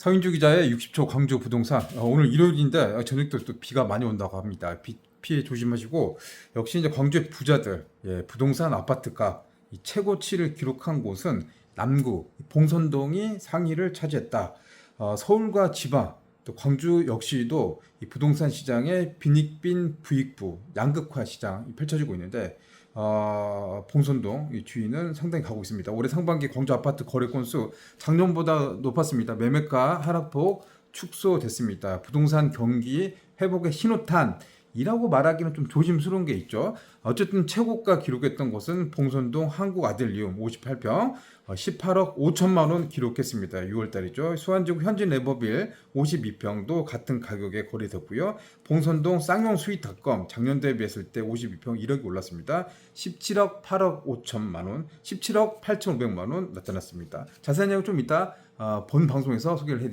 서인주 기자의 60초 광주 부동산 어, 오늘 일요일인데 어, 저녁도 또 비가 많이 온다고 합니다. 비 피해 조심하시고 역시 이제 광주의 부자들 예, 부동산 아파트가 이 최고치를 기록한 곳은 남구 봉선동이 상위를 차지했다. 어, 서울과 지방 또 광주 역시도 이 부동산 시장의 빈익빈 부익부 양극화 시장 이 펼쳐지고 있는데 어, 봉선동 이 주인은 상당히 가고 있습니다. 올해 상반기 광주 아파트 거래 건수 작년보다 높았습니다. 매매가 하락폭 축소됐습니다. 부동산 경기 회복의 신호탄 이라고 말하기는 좀 조심스러운 게 있죠. 어쨌든 최고가 기록했던 곳은 봉선동 한국 아들리움 58평 어, 18억 5천만 원 기록했습니다. 6월 달이죠. 수완지구 현진 레버빌 52평도 같은 가격에 거래됐고요. 봉선동 쌍용 스위트닷컴 작년 대비했을 때 52평 1억이 올랐습니다. 17억 8억 5천만 원, 17억 8천 5백만 원 나타났습니다. 자세한 내용 좀 이따 어, 본 방송에서 소개를 해